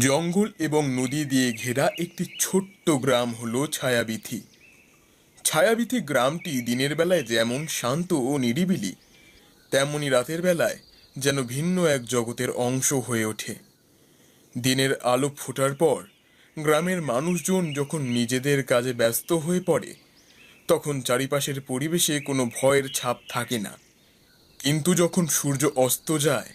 জঙ্গল এবং নদী দিয়ে ঘেরা একটি ছোট্ট গ্রাম হলো ছায়াবিথি। ছায়াবিথি গ্রামটি দিনের বেলায় যেমন শান্ত ও নিরিবিলি, তেমনি রাতের বেলায় যেন ভিন্ন এক জগতের অংশ হয়ে ওঠে। দিনের আলো ফোটার পর গ্রামের মানুষজন যখন নিজেদের কাজে ব্যস্ত হয়ে পড়ে, তখন চারিপাশের পরিবেশে কোনো ভয়ের ছাপ থাকে না। কিন্তু যখন সূর্য অস্ত যায়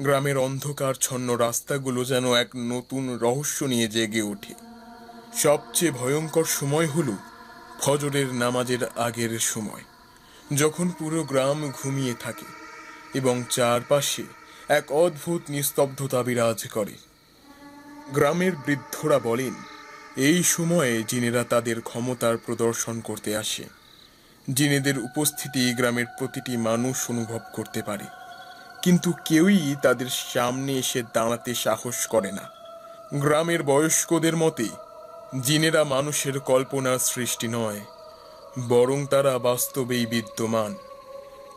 গ্রামের অন্ধকারচ্ছন্ন রাস্তাগুলো যেন এক নতুন রহস্য নিয়ে জেগে ওঠে। সবচেয়ে ভয়ঙ্কর সময় হল ফজরের নামাজের আগের সময়, যখন পুরো গ্রাম ঘুমিয়ে থাকে এবং চারপাশে এক অদ্ভুত নিস্তব্ধতা বিরাজ করে। গ্রামের বৃদ্ধরা বলেন, এই সময়ে জিনেরা তাদের ক্ষমতার প্রদর্শন করতে আসে। জিনেদের উপস্থিতি গ্রামের প্রতিটি মানুষ অনুভব করতে পারে। কিন্তু কেউই তাদের সামনে এসে দাঁড়াতে সাহস করে না। গ্রামের বয়স্কদের মতে, জিনেরা মানুষের কল্পনার সৃষ্টি নয়, বরং তারা বাস্তবেই বিদ্যমান।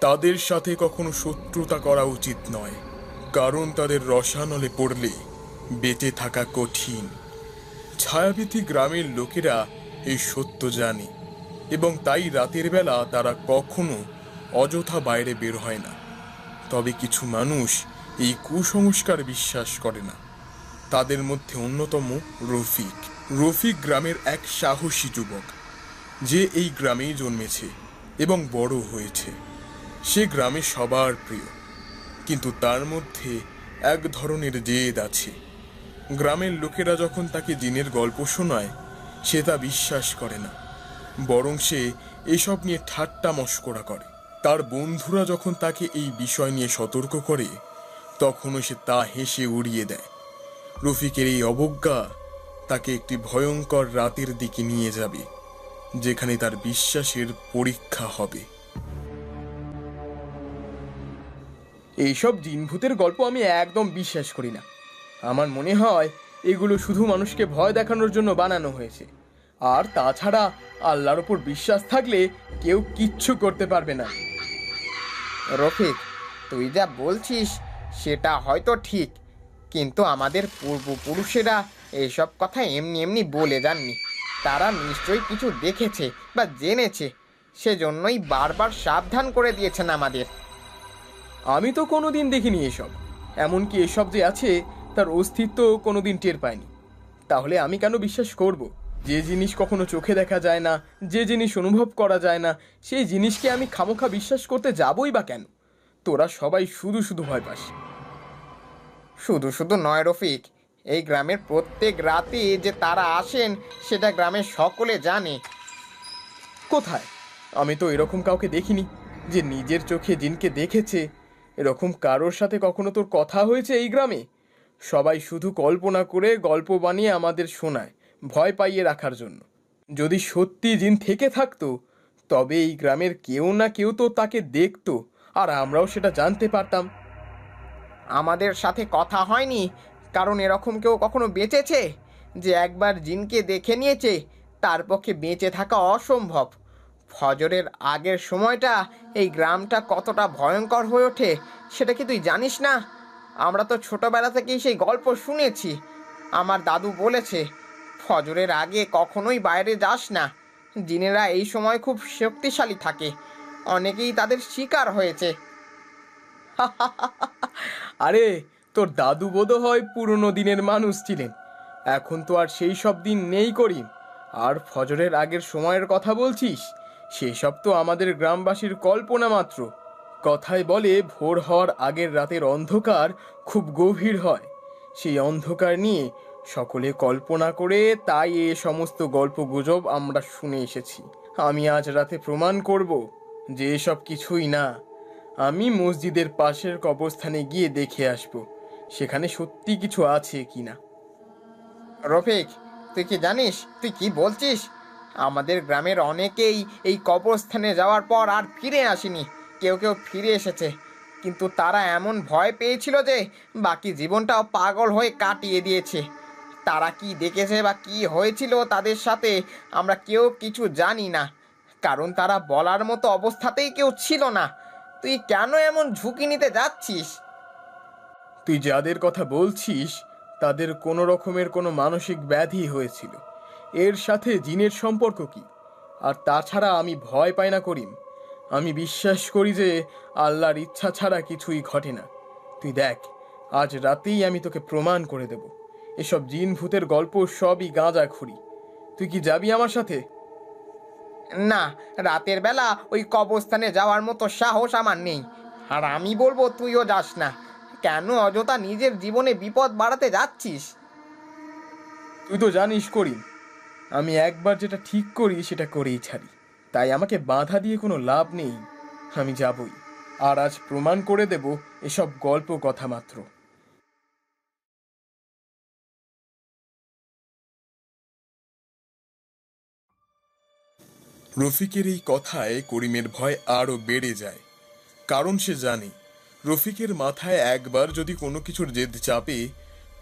তাদের সাথে কখনো শত্রুতা করা উচিত নয়, কারণ তাদের রসানলে পড়লে বেঁচে থাকা কঠিন। ছায়াবীথি গ্রামের লোকেরা এই সত্য জানে, এবং তাই রাতের বেলা তারা কখনো অযথা বাইরে বের হয় না। তবে কিছু মানুষ এই কুসংস্কার বিশ্বাস করে না। তাদের মধ্যে অন্যতম রফিক। রফিক গ্রামের এক সাহসী যুবক। যে এই গ্রামেই জন্মেছে এবং বড় হয়েছে। সে গ্রামে সবার প্রিয়। কিন্তু তার মধ্যে এক ধরনের জেদ আছে। গ্রামের লোকেরা যখন তাকে জিনের গল্প শোনায়, সে তা বিশ্বাস করে না। বরং সে এসব নিয়ে ঠাট্টা মস্করা করে। তার বন্ধুরা যখন তাকে এই বিষয় নিয়ে সতর্ক করে, তখনও সে তা হেসে উড়িয়ে দেয়। রফিকের এই অবজ্ঞা তাকে একটি ভয়ঙ্কর রাতের দিকে নিয়ে যাবে, যেখানে তার বিশ্বাসের পরীক্ষা হবে। এইসব জিনভূতের গল্প আমি একদম বিশ্বাস করি না। আমার মনে হয় এগুলো শুধু মানুষকে ভয় দেখানোর জন্য বানানো হয়েছে। আর তাছাড়া আল্লাহর উপর বিশ্বাস থাকলে কেউ কিচ্ছু করতে পারবে না। রফিক তুই যা বলছিস সেটা হয়তো ঠিক কিন্তু আমাদের পূর্বপুরুষেরা এইসব কথা এমনি এমনি বলে যাননি। তারা নিশ্চয়ই কিছু দেখেছে বা জেনেছে সেজন্যই বারবার সাবধান করে দিয়েছেন আমাদের। আমি তো কোনো দিন দেখিনি এসব এমনকি এসব যে আছে তার অস্তিত্ব কোনো দিন টের পায়নি তাহলে আমি কেন বিশ্বাস করব? যে জিনিস কখনো চোখে দেখা যায় না যে জিনিস অনুভব করা যায় না সেই জিনিসকে আমি খামোখা বিশ্বাস করতে যাবই বা কেন? তোরা সবাই শুধু শুধু ভয় পাস। শুধু শুধু নয় রফিক এই গ্রামের প্রত্যেক রাতে যে তারা আসেন সেটা গ্রামের সকলে জানে। কোথায়? আমি তো এরকম কাউকে দেখিনি যে নিজের চোখে জিনকে দেখেছে। এরকম কারোর সাথে কখনো তোর কথা হয়েছে এই গ্রামে? সবাই শুধু কল্পনা করে গল্প বানিয়ে আমাদের শোনায়। ভয় পাইয়ে রাখার জন্য। যদি সত্যি জিন থেকে থাকতো, তবে এই গ্রামের কেউ না কেউ তো তাকে দেখতো, আর আমরাও সেটা জানতে পারতাম। আমাদের সাথে কথা হয়নি, কারণ এরকম কেউ কখনো বেঁচেছে? যে একবার জিনকে দেখে নিয়েছে, তার পক্ষে বেঁচে থাকা অসম্ভব। ফজরের আগের সময়টা এই গ্রামটা কতটা ভয়ঙ্কর হয়ে ওঠে, সেটা কি তুই জানিস না? আমরা তো ছোটবেলা থেকেই সেই গল্প শুনেছি। আমার দাদু বলেছে ফজরের আগে কখনোই বাইরে যাস না। জিনেরা এই সময় খুব শক্তিশালী থাকে। অনেকেই তাদের শিকার হয়েছে। আরে, তোর দাদু বোধ হয় পুরনো দিনের মানুষ ছিলেন। এখন তো আর সেই সব দিন নেই করিম। আর ফজরের আগের সময়ের কথা বলছিস, সেসব তো আমাদের গ্রামবাসীর কল্পনা মাত্র। কথায় বলে ভোর হওয়ার আগের রাতের অন্ধকার খুব গভীর হয়। সেই অন্ধকার নিয়ে সকলে কল্পনা করে তাই এ সমস্ত গল্প গুজব আমরা শুনে এসেছি। আমি আজ রাতে প্রমাণ করব যে এসব কিছুই না। আমি মসজিদের পাশের কবরস্থানে গিয়ে দেখে আসব, সেখানে সত্যি কিছু আছে কি না রফিক, তুই কি জানিস? তুই কি বলছিস? আমাদের গ্রামের অনেকেই এই কবরস্থানে যাওয়ার পর আর ফিরে আসেনি। কেউ কেউ ফিরে এসেছে। কিন্তু তারা এমন ভয় পেয়েছিল যে বাকি জীবনটাও পাগল হয়ে কাটিয়ে দিয়েছে। তারা কি দেখেছে বা কি হয়েছিল তাদের সাথে আমরা কেউ কিছু জানি না। কারণ তারা বলার মতো অবস্থাতেই কেউ ছিল না। তুই কেন এমন ঝুঁকি নিতে যাচ্ছিস? তুই যাদের কথা বলছিস, তাদের কোনো রকমের কোনো মানসিক ব্যাধি হয়েছিল। এর সাথে জিনের সম্পর্ক কি? আর তাছাড়া আমি ভয় পাই না করিম। আমি বিশ্বাস করি যে আল্লাহর ইচ্ছা ছাড়া কিছুই ঘটে না। তুই দেখ, আজ রাতেই আমি তোকে প্রমাণ করে দেব। এসব জিন ভূতের গল্প সবই গাঁজা খুঁড়ি তুই কি যাবি আমার সাথে? না রাতের বেলা ওই কবরস্থানে যাওয়ার মতো সাহস আমার নেই। আর আমি বলব তুইও যাস না। কেন অযথা নিজের জীবনে বিপদ বাড়াতে যাচ্ছিস? তুই তো জানিস করি আমি একবার যেটা ঠিক করি সেটা করেই ছাড়ি। তাই আমাকে বাধা দিয়ে কোনো লাভ নেই। আমি যাবই। আর আজ প্রমাণ করে দেব এসব গল্প কথা মাত্র রফিকের এই কথায় করিমের ভয় আরও বেড়ে যায়। কারণ সে জানে, রফিকের মাথায় একবার যদি কোনো কিছুর জেদ চাপে,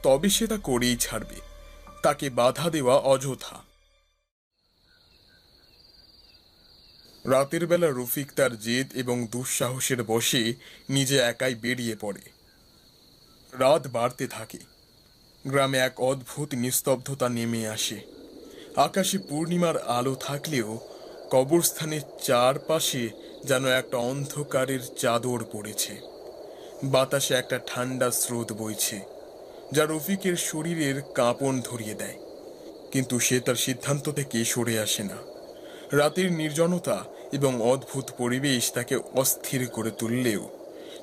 তবে সে তা করেই ছাড়বে। তাকে বাধা দেওয়া অযথা। রাতের বেলা রফিক তার জেদ এবং দুঃসাহসের বশে নিজে একাই বেরিয়ে পড়ে। রাত বাড়তে থাকে। গ্রামে এক অদ্ভুত নিস্তব্ধতা নেমে আসে। আকাশে পূর্ণিমার আলো থাকলেও কবরস্থানের চারপাশে যেন একটা অন্ধকারের চাদর পড়েছে। বাতাসে একটা ঠান্ডা স্রোত বইছে, যা রফিকের শরীরের কাঁপন ধরিয়ে দেয়। কিন্তু সে তার সিদ্ধান্ত থেকে সরে আসে না। রাতের নির্জনতা এবং অদ্ভুত পরিবেশ তাকে অস্থির করে তুললেও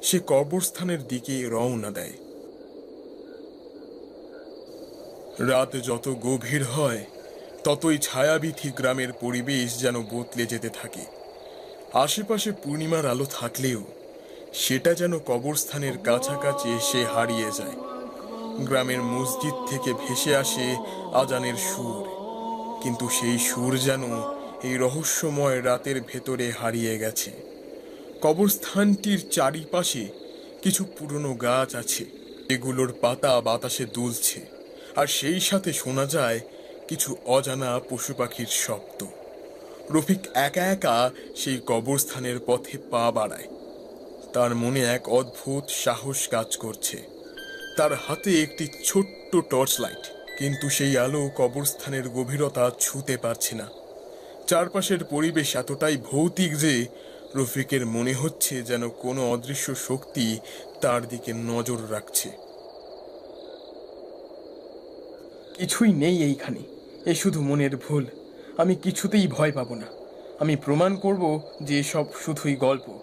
সে কবরস্থানের দিকে রওনা দেয়। রাত যত গভীর হয় ততই ছায়াবিথি গ্রামের পরিবেশ যেন বদলে যেতে থাকে। আশেপাশে পূর্ণিমার আলো থাকলেও সেটা যেন কবরস্থানের কাছাকাছি এসে হারিয়ে যায়। গ্রামের মসজিদ থেকে ভেসে আসে আজানের সুর। কিন্তু সেই সুর যেন এই রহস্যময় রাতের ভেতরে হারিয়ে গেছে। কবরস্থানটির চারিপাশে কিছু পুরনো গাছ আছে। এগুলোর পাতা বাতাসে দুলছে। আর সেই সাথে শোনা যায় কিছু অজানা পশু পাখির শব্দ। রফিক একা একা সেই কবরস্থানের পথে পা বাড়ায়। তার মনে এক অদ্ভুত সাহস কাজ করছে। তার হাতে একটি ছোট্ট টর্চ লাইট কিন্তু সেই আলো কবরস্থানের গভীরতা ছুঁতে পারছে না। চারপাশের পরিবেশ এতটাই ভৌতিক যে রফিকের মনে হচ্ছে যেন কোনো অদৃশ্য শক্তি তার দিকে নজর রাখছে। কিছুই নেই এইখানে, এ শুধু মনের ভুল। আমি কিছুতেই ভয় পাবো না। আমি প্রমাণ করব যে এসব শুধুই গল্প।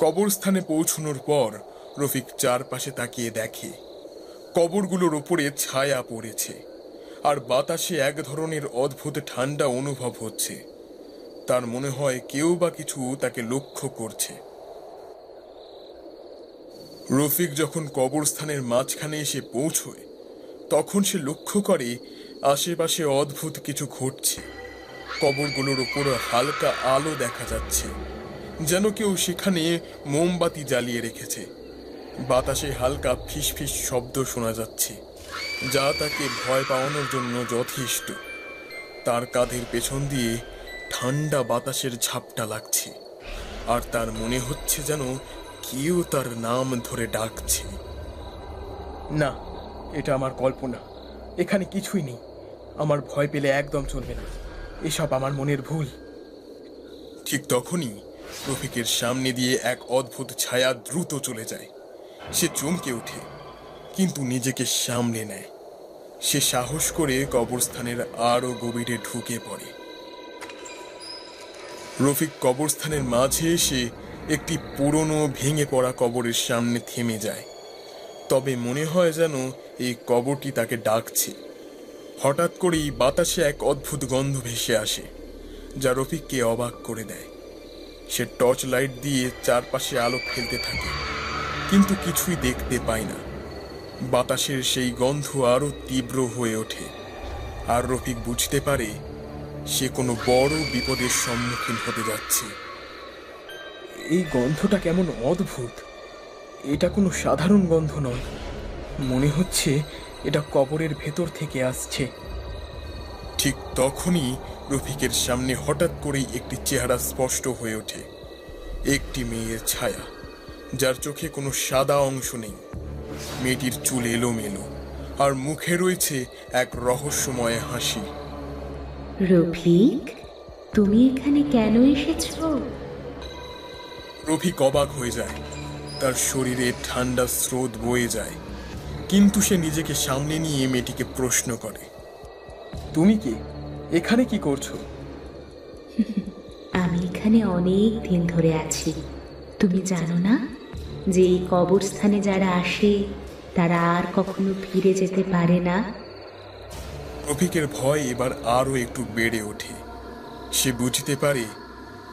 কবরস্থানে পৌঁছানোর পর রফিক চারপাশে তাকিয়ে দেখে, কবরগুলোর উপরে ছায়া পড়েছে, আর বাতাসে এক ধরনের অদ্ভুত ঠান্ডা অনুভব হচ্ছে। তার মনে হয় কেউ বা কিছু তাকে লক্ষ্য করছে। রফিক যখন কবরস্থানের মাঝখানে এসে পৌঁছয় তখন সে লক্ষ্য করে আশেপাশে অদ্ভুত কিছু ঘটছে। কবরগুলোর উপর হালকা আলো দেখা যাচ্ছে, যেন কেউ সেখানে মোমবাতি জ্বালিয়ে রেখেছে। বাতাসে হালকা ফিসফিস শব্দ শোনা যাচ্ছে, যা তাকে ভয় পাওয়ানোর জন্য যথেষ্ট। তার কাঁধের পেছন দিয়ে ঠান্ডা বাতাসের ঝাপটা লাগছে, আর তার মনে হচ্ছে যেন কেউ তার নাম ধরে ডাকছে। না এটা আমার কল্পনা। এখানে কিছুই নেই। আমার ভয় পেলে একদম চলবে না। এসব আমার মনের ভুল। ঠিক তখনই রফিকের সামনে দিয়ে এক অদ্ভুত ছায়া দ্রুত চলে যায়। সে চমকে ওঠে, কিন্তু নিজেকে সামলে নেয়। সে সাহস করে কবরস্থানের আরও গভীরে ঢুকে পড়ে। রফিক কবরস্থানের মাঝে এসে একটি পুরনো ভেঙে পড়া কবরের সামনে থেমে যায়। তবে মনে হয় যেন এই কবরটি তাকে ডাকছে। হঠাৎ করেই বাতাসে এক অদ্ভুত গন্ধ ভেসে আসে, যা রফিককে অবাক করে দেয়। সে টর্চ লাইট দিয়ে চারপাশে আলো ফেলতে থাকে, কিন্তু কিছুই দেখতে পায় না। বাতাসের সেই গন্ধ আরও তীব্র হয়ে ওঠে, আর রফিক বুঝতে পারে সে কোনো বড় বিপদের সম্মুখীন হতে যাচ্ছে। এই গন্ধটা কেমন অদ্ভুত! এটা কোনো সাধারণ গন্ধ নয়। মনে হচ্ছে এটা কবরের ভেতর থেকে আসছে। ঠিক তখনই রফিকের সামনে হঠাৎ করেই একটি চেহারা স্পষ্ট হয়ে ওঠে। একটি মেয়ের ছায়া যার চোখে কোনো সাদা অংশ নেই। মেয়েটির চুল এলোমেলো আর মুখে রয়েছে এক রহস্যময় হাসি। রফিক তুমি এখানে কেন এসেছ? রফিক অবাক হয়ে যায়। তার শরীরে ঠান্ডা স্রোত বয়ে যায়। কিন্তু সে নিজেকে সামনে নিয়ে মেয়েটিকে প্রশ্ন করে। তুমি কি? এখানে কি করছ? আমি এখানে অনেক দিন ধরে আছি। তুমি জানো না যে এই কবরস্থানে যারা আসে তারা আর কখনো ফিরে যেতে পারে না? রফিকের ভয় এবার আরও একটু বেড়ে ওঠে। সে বুঝতে পারে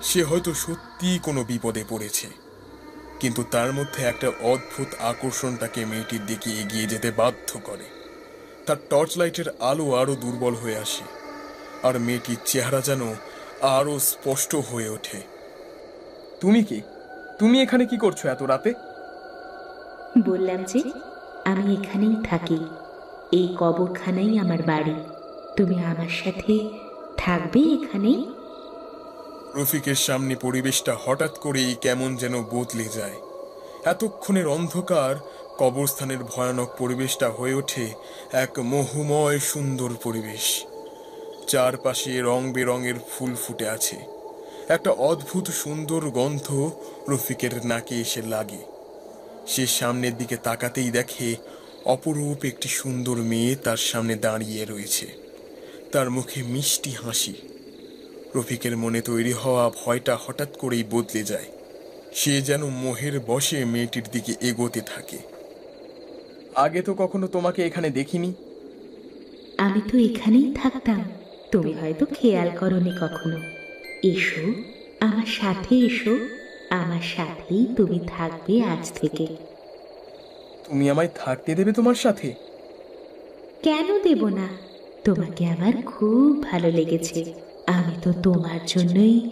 সে হয়তো সত্যিই কোনো বিপদে পড়েছে। কিন্তু তার মধ্যে একটা অদ্ভুত আকর্ষণ তাকে মেয়েটির দিকে এগিয়ে যেতে বাধ্য করে। তার টর্চ লাইটের আলো আরও দুর্বল হয়ে আসে আর মেয়েটির চেহারা যেন আরও স্পষ্ট হয়ে ওঠে। তুমি কি? তুমি এখানে কি করছ এত রাতে? বললাম যে আমি এখানেই থাকি। এই কবরখানাই আমার বাড়ি। তুমি আমার সাথে থাকবে এখানে রফিকের সামনে পরিবেশটা হঠাৎ করেই কেমন যেন বদলে যায়। এতক্ষণের অন্ধকার, কবরস্থানের ভয়ানক পরিবেশটা হয়ে ওঠে এক মোহময় সুন্দর পরিবেশ। চারপাশে রং বেরঙের ফুল ফুটে আছে। একটা অদ্ভুত সুন্দর গন্ধ রফিকের নাকে এসে লাগে। সে সামনের দিকে তাকাতেই দেখে অপরূপ একটি সুন্দর মেয়ে তার সামনে দাঁড়িয়ে রয়েছে। তার মুখে মিষ্টি হাসি। রফিকের মনে তৈরি হওয়া ভয়টা হঠাৎ করেই বদলে যায়। সে যেন মোহের বসে মেয়েটির দিকে এগোতে থাকে। আগে তো কখনো তোমাকে এখানে দেখিনি? আমি তো এখানেই থাকতাম। তুমি হয়তো খেয়াল করনি কখনো। এসো আমার সাথে এসো। আমার সাথেই তুমি থাকবে আজ থেকে। তুমি আমায় থাকতে দেবে তোমার সাথে? কেন দেব না? তোমাকে আমার খুব ভালো লেগেছে। আমি তো তোমার জন্যই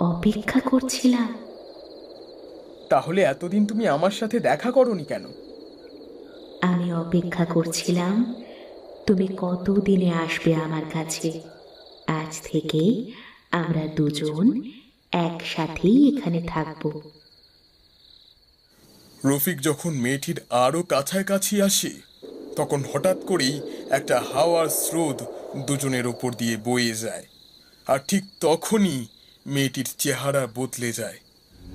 অপেক্ষা করছিলাম। তাহলে এতদিন তুমি আমার সাথে দেখা করনি কেন? আমি অপেক্ষা করছিলাম তুমি কত দিনে আসবে আমার কাছে? আজ থেকে আমরা দুজন একসাথেই এখানে থাকব। রফিক যখন মেয়েটির আরও কাছাকাছি আসে তখন হঠাৎ করেই একটা হাওয়ার স্রোত দুজনের ওপর দিয়ে বয়ে যায়। আর ঠিক তখনই মেয়েটির চেহারা বদলে যায়।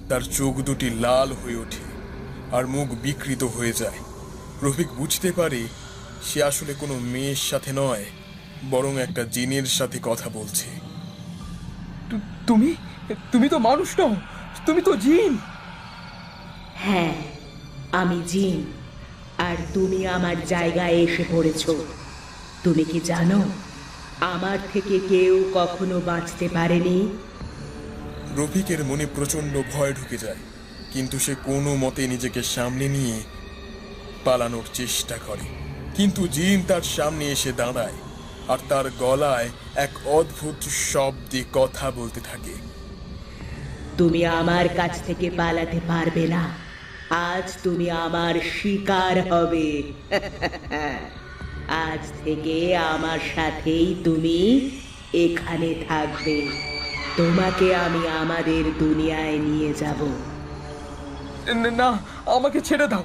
তার চোখ দুটি লাল হয়ে ওঠে আর মুখ বিকৃত হয়ে যায়। রফিক বুঝতে পারে সে আসলে কোনো মেয়ের সাথে নয় বরং একটা জিনের সাথে কথা বলছে। তুমি? তুমি তো মানুষ নও তুমি তো জিন। হ্যাঁ আমি জিন। আর তুমি আমার জায়গায় এসে পড়েছ। তুমি কি জানো? আমার থেকে কেউ কখনো বাঁচতে পারেনি। রফিকের মনে প্রচণ্ড ভয় ঢুকে যায় কিন্তু সে কোনো মতে নিজেকে সামনে নিয়ে পালানোর চেষ্টা করে। কিন্তু জিন তার সামনে এসে দাঁড়ায় আর তার গলায় এক অদ্ভুত শব্দে কথা বলতে থাকে। তুমি আমার কাছ থেকে পালাতে পারবে না। আজ তুমি আমার শিকার হবে। আজ থেকে আমার সাথেই তুমি এখানে থাকবে। তোমাকে আমি আমাদের দুনিয়ায় নিয়ে যাব। না আমাকে ছেড়ে দাও।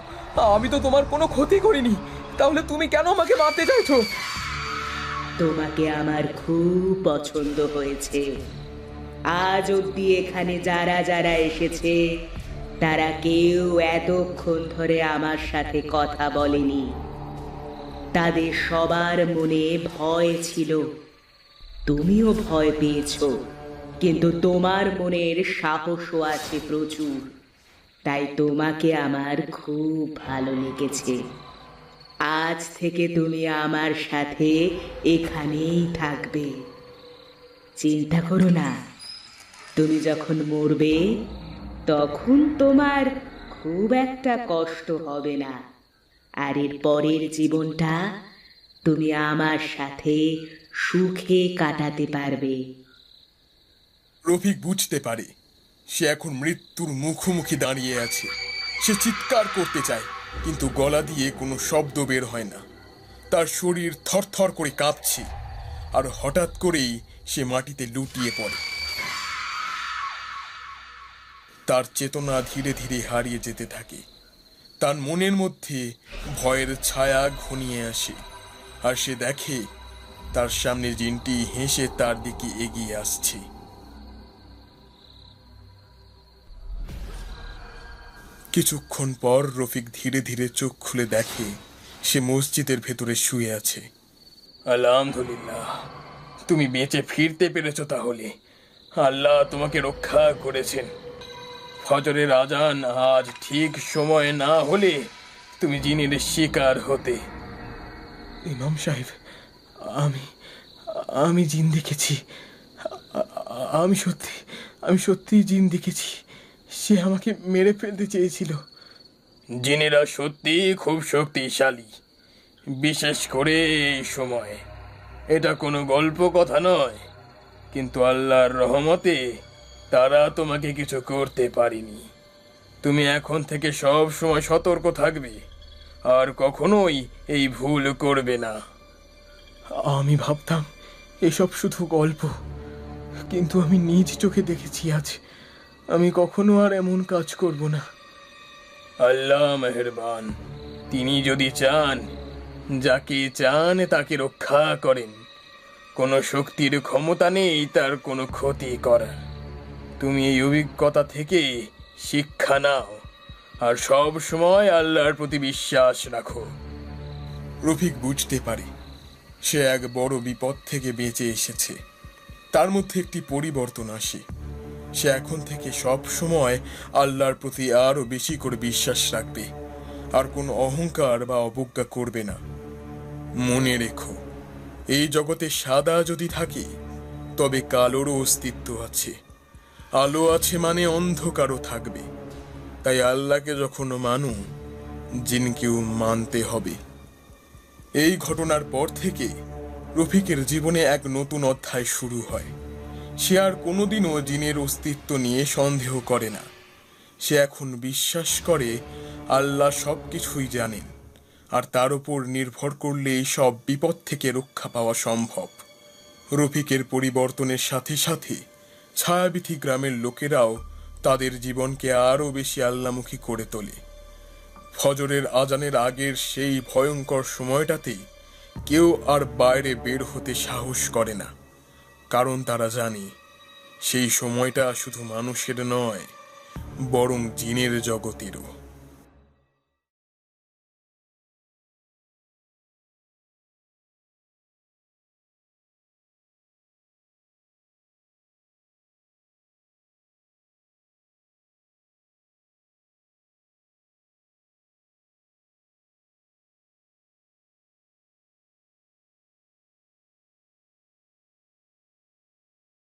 আমি তো তোমার কোনো ক্ষতি করিনি। তাহলে তুমি কেন আমাকে মারতে চাইছো? তোমাকে আমার খুব পছন্দ হয়েছে। আজ অব্দি এখানে যারা যারা এসেছে তারা কেউ এতক্ষণ ধরে আমার সাথে কথা বলেনি। তাদের সবার মনে ভয় ছিল। তুমিও ভয় পেয়েছ, কিন্তু তোমার মনের সাহসও আছে প্রচুর। তাই তোমাকে আমার খুব ভালো লেগেছে। আজ থেকে তুমি আমার সাথে এখানেই থাকবে। চিন্তা করো না, তুমি যখন মরবে, তখন তোমার খুব একটা কষ্ট হবে না। আর এর পরের জীবনটা তুমি আমার সাথে সুখে কাটাতে পারবে। রফিক বুঝতে পারে সে এখন মৃত্যুর মুখোমুখি দাঁড়িয়ে আছে। সে চিৎকার করতে চায়, কিন্তু গলা দিয়ে কোনো শব্দ বের হয় না। তার শরীর থরথর করে কাঁপছে, আর হঠাৎ করেই সে মাটিতে লুটিয়ে পড়ে। তার চেতনা ধীরে ধীরে হারিয়ে যেতে থাকে। তার মনের মধ্যে ভয়ের ছায়া ঘনিয়ে আসে, আর সে দেখে তার সামনে জিনটি হেসে তার দিকে এগিয়ে আসছে। কিছুক্ষণ পর রফিক ধীরে ধীরে চোখ খুলে দেখে সে মসজিদের ভেতরে শুয়ে আছে। আলহামদুলিল্লাহ। তুমি বেঁচে ফিরতে পেরেছ তাহলে। আল্লাহ তোমাকে রক্ষা করেছেন। ফজরের আজান আজ ঠিক সময়ে না হলে তুমি জিনের শিকার হতে। ইমাম সাহেব আমি আমি জিন দেখেছি। আমি সত্যি আমি সত্যি জিন দেখেছি। সে আমাকে মেরে ফেলতে চেয়েছিল। জিনেরা সত্যি খুব শক্তিশালী বিশেষ করে এই সময়। এটা কোনো গল্প কথা নয় কিন্তু আল্লাহর রহমতে তারা তোমাকে কিছু করতে পারেনি। তুমি এখন থেকে সব সময় সতর্ক থাকবে, আর কখনোই এই ভুল করবে না। আমি ভাবতাম এসব শুধু গল্প, কিন্তু আমি নিজ চোখে দেখেছি আজ। আমি কখনো আর এমন কাজ করব না। আল্লাহ মেহেরবান, তিনি যদি চান, যাকে চান তাকে রক্ষা করেন। কোনো শক্তির ক্ষমতা নেই, তার কোনো ক্ষতি করার। তুমি এই অভিজ্ঞতা থেকে শিক্ষা নাও। আর সব সময় আল্লাহর প্রতি বিশ্বাস রাখো। রফিক বুঝতে পারে, সে এক বড় বিপদ থেকে বেঁচে এসেছে। তার মধ্যে একটি পরিবর্তন আসে। সে এখন থেকে সব সময় আল্লাহর প্রতি আরও বেশি করে বিশ্বাস রাখবে। আর কোনো অহংকার বা অবজ্ঞা করবে না। মনে রেখো, এই জগতে সাদা যদি থাকে, তবে কালোরও অস্তিত্ব আছে। আলো আছে মানে অন্ধকারও থাকবে। তাই আল্লাহকে যখন মানু, জিনকেও মানতে হবে। এই ঘটনার পর থেকে রফিকের জীবনে এক নতুন অধ্যায় শুরু হয়। সে আর কোনোদিনও জিনের অস্তিত্ব নিয়ে সন্দেহ করে না। সে এখন বিশ্বাস করে আল্লাহ সব কিছুই জানেন, আর তার উপর নির্ভর করলে এই সব বিপদ থেকে রক্ষা পাওয়া সম্ভব। রফিকের পরিবর্তনের সাথে সাথে ছায়াবিথি গ্রামের লোকেরাও তাদের জীবনকে আরও বেশি আল্লামুখী করে তোলে। ফজরের আজানের আগের সেই ভয়ঙ্কর সময়টাতেই কেউ আর বাইরে বের হতে সাহস করে না। কারণ তারা জানে, সেই সময়টা শুধু মানুষের নয়, বরং জিনের জগতেরও।